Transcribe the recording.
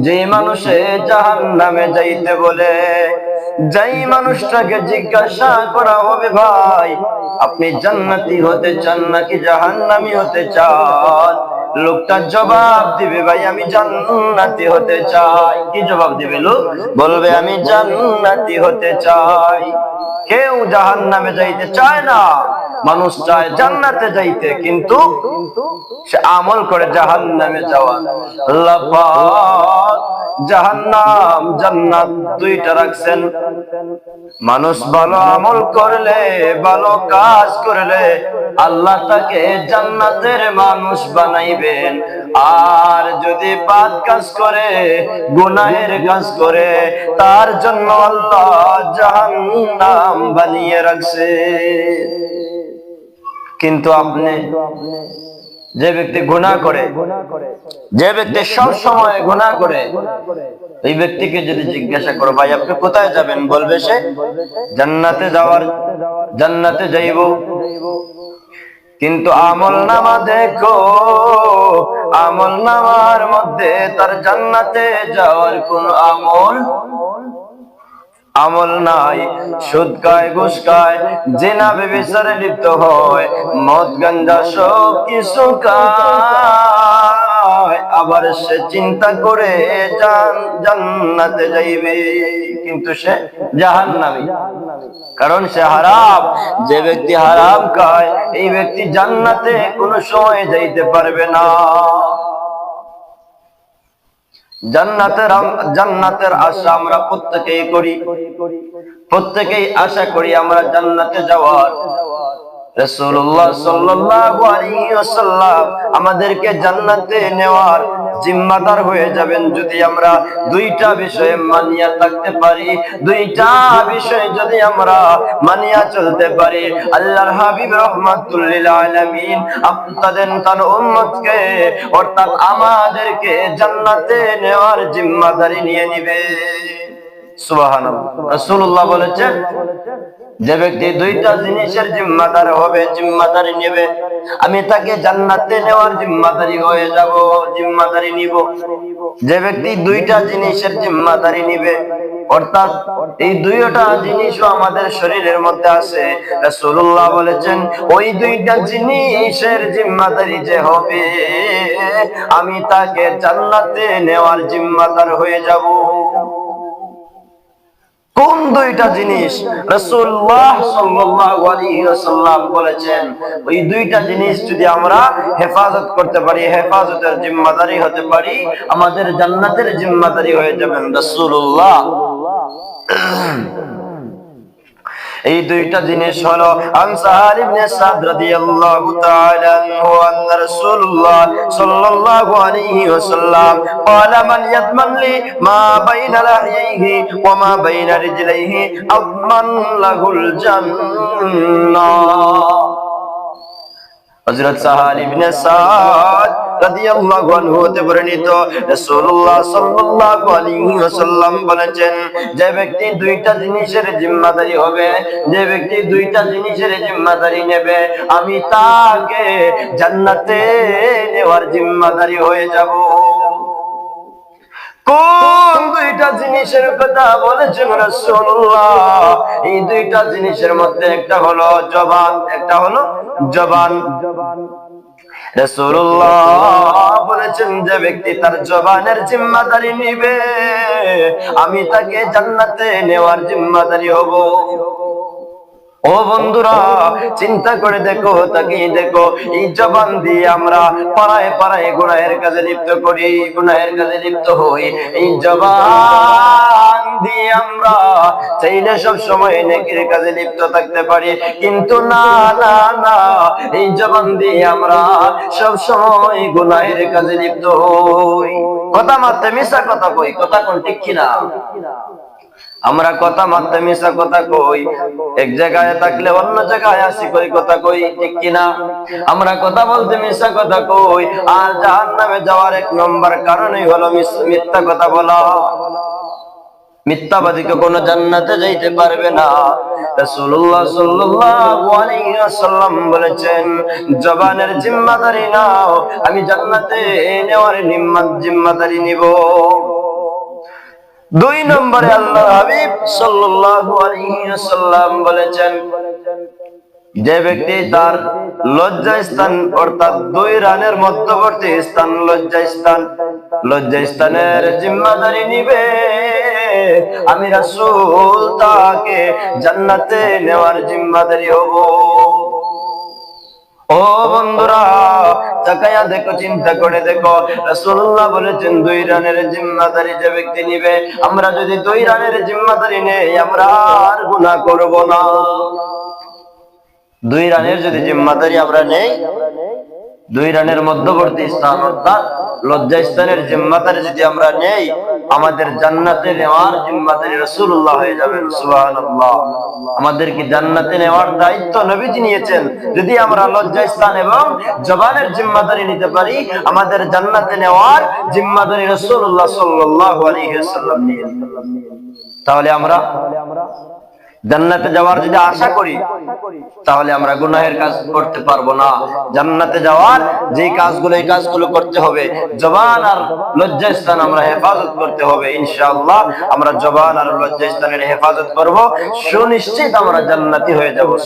যে মানুষে জাহান নামে যাইতে বলে, যেই মানুষটাকে জিজ্ঞাসা করা হবে ভাই, আপনি জান্নাতি হতে চান নাকি জাহান্নামি হতে চান? লোকটা জবাব দিবে, ভাই, আমি জান্নাতি হতে চাই। কি জবাব দিবে লোক? বলবে, আমি জান্নাতি হতে চাই। কেউ জাহান্নামে যাইতে চায় না। মানুষ চায় জান্নাতে যাইতে, কিন্তু সে আমল করে জাহান্নামে যাওয়া। জাহান্নাম, জান্নাত দুইটা রাখছেন। মানুষ ভালো আমল করলে, ভালো কাজ করলে আল্লাহ তাকে জান্নাতের মানুষ বানাইবেন। আর যদি বাদ কাজ করে, গুনাহের কাজ করে, তার জন্য আল্লাহ জাহান্নাম বানিয়ে রাখছে। কিন্তু আপনি যে ব্যক্তি গুনাহ করে, যে ব্যক্তি সব সময় গুনাহ করে, এই ব্যক্তিকে যদি জিজ্ঞাসা করো, ভাই, আপনি কোথায় যাবেন? বলবে সে, জান্নাতে যাওয়ার, জান্নাতে যাইব। কিন্তু আমল নামা দেখো, আমল নামার মধ্যে তার জান্নাতে যাওয়ার কোন আমল আমল নাই, সুদ খায়, ঘুষ খায়, জেনা বেবিচারে লিপ্ত হয়, মদ, গাঞ্জা সব কিছু আবার সে চিন্তা করে জান, জান্নাতে যাইবে, কিন্তু সে জাহান জাহান্নামী। কারণ সে হারাম, যে ব্যক্তি হারাম খায়, এই ব্যক্তি জান্নাতে কোনো সময় যাইতে পারবে না। জান্নাতের জান্নাতের আশা আমরা প্রত্যেকেই করি। প্রত্যেকেই আশা করি আমরা জান্নাতে যাওয়ার। আমাদেরকে জান্নাতে নেওয়ার জিম্মাদার হয়ে যাবেন যদি আমরা দুইটা বিষয়ে মানিয়া থাকতে পারি, দুইটা বিষয়ে যদি আমরা মানিয়া চলতে পারি, আল্লাহর হাবিব রাহমাতুল লিল আলামিন আপনাদের তার উম্মতকে অর্থাৎ আমাদেরকে জান্নাতে নেওয়ার জিম্মাদারি নিয়ে নিবে। সুবহানাল্লাহ। রাসূলুল্লাহ বলেছেন যে ব্যক্তি দুইটা জিনিসের জিম্মাদার হবে, জিম্মাদারি নেবে। আমি তাকে জান্নাতে নেওয়ার জিম্মাদারি হয়ে যাব, জিম্মাদারি নিব। যে ব্যক্তি দুইটা জিনিসের জিম্মাদারি নিবে, অর্থাৎ এই দুইটা জিনিসও আমাদের শরীরের মধ্যে আছে। রাসূলুল্লাহ বলেছেন, ওই দুইটা জিনিসের জিম্মাদারি যে হবে, আমি তাকে জান্নাতে নেওয়ার জিম্মাদার হয়ে যাব। কোন দুইটা জিনিস। আলাইহি ওয়াসাল্লাম বলেছেন, ওই দুইটা জিনিস যদি আমরা হেফাজত করতে পারি, হেফাজতের জিম্মাদারি হতে পারি, আমাদের জান্নাতের জিম্মাদারি হয়ে যাবেন রাসূলুল্লাহ। এই দুইটা জিনিস হলো আনসার ইবনে সাদ আন্না রাসূলুল্লাহ সাল্লাল্লাহু আলাইহি ওয়াসাল্লাম قال من يضمن لي ما بين لحييه وما بين رجليه اضمن له الجنه হযরত সাহাল ইবনে সাদ জিনিসের আমি তাকে জান্নাতে নেওয়ার জিম্মাদারি হয়ে যাব। কোন দুইটা জিনিসের কথা বলেছেন রাসূলুল্লাহ? এই দুইটা জিনিসের মধ্যে একটা হলো জবান, একটা হলো জবান। রাসূলুল্লাহ বলেছেন যে ব্যক্তি তার জবানের জিম্মাদারি নিবে। আমি তাকে জান্নাতে নেওয়ার জিম্মাদারি হব। ও বন্ধুরা, চিন্তা করে দেখো তাকে দেখো, এই জবান দিয়ে আমরা পাড়ায় পাড়ায় গুনাহের কাজে লিপ্ত করি, গুনাহের কাজে লিপ্ত হই। এই জবান দিয়ে আমরা চাইলে সব সময় নেকির কাজে লিপ্ত থাকতে পারি, কিন্তু না না না, এই জবান দিয়ে আমরা সব সময় গুনাহের কাজে লিপ্ত হই। কথা মারতে মিশা কথা কই, কথা কোন ঠিক কিনা? আমরা কথা মারতে মিশা কথা কই। এক জায়গায় থাকলে অন্য জায়গায় আসি কই কথা কই, ঠিক কিনা? আমরা কথা বলতে মিশা কথা কই, আর জাহান নামে যাওয়ার এক নম্বর কারণই হলো মিথ্যা কথা বলা। মিথ্যাবাদীকে কোনো জান্নাতে যাইতে পারবে না। রাসূলুল্লাহ সাল্লাল্লাহু আলাইহি ওয়াসাল্লাম বলেছেন, জবানের জিম্মাদারি নাও, আমি জান্নাতে নেওয়ার নিম্মাত জিম্মাদারি নিব। দুই নম্বরে আল্লাহ হাবিব ওয়াসাল্লাম বলেছেন, যে ব্যক্তি তার লজ্জা স্থান অর্থাৎ দুই রানের মধ্যবর্তী স্থান লজ্জা স্থান লজ্জা স্থানের জিম্মাদারি নিবে। আমি রাসূল, তাকে জান্নাতে নেওয়ার জিম্মাদারি হব। ও বন্ধুরা তাকায়া দেখো, চিন্তা করে দেখো। রাসূলুল্লাহ বলেছেন, দুই রানের জিম্মাদারি যে ব্যক্তি নিবে, আমরা যদি দুই রানের জিম্মাদারি নেই, আমরা আর গুনাহ করব না। দুই রানের যদি জিম্মাদারি আমরা নেই দুই রানের মধ্যবর্তী স্থান অর্থাৎ লজ্জা স্থানের জিম্মাদারি যদি আমরা নেই, আমাদের জান্নাতে নেওয়ার জিম্মাদারি রাসূলুল্লাহ হয়ে যাবেন সুবহানাল্লাহ। আমাদের কি জান্নাতে নেওয়ার দায়িত্ব নবীজি নিয়েছেন? যদি আমরা লজ্জা স্থান এবং জবানের জিম্মাদারি নিতে পারি, আমাদের জান্নাতে নেওয়ার জিম্মাদারি রাসূলুল্লাহ সাল্লাল্লাহু আলাইহি ওয়াসাল্লাম নিয়ে। তাহলে আমরা জান্নাতে যাওয়ার যদি আশা করি, তাহলে আমরা গুনাহের কাজ করতে পারব না। জান্নাতে যাওয়ার যে কাজগুলো, এই কাজগুলো করতে হবে। জবান আর লজ্জা স্থান আমরা হেফাজত করতে হবে, ইনশাআল্লাহ। আমরা জবান আর লজ্জা স্থানের হেফাজত করব। সুনিশ্চিত আমরা জান্নাতি হয়ে যাব।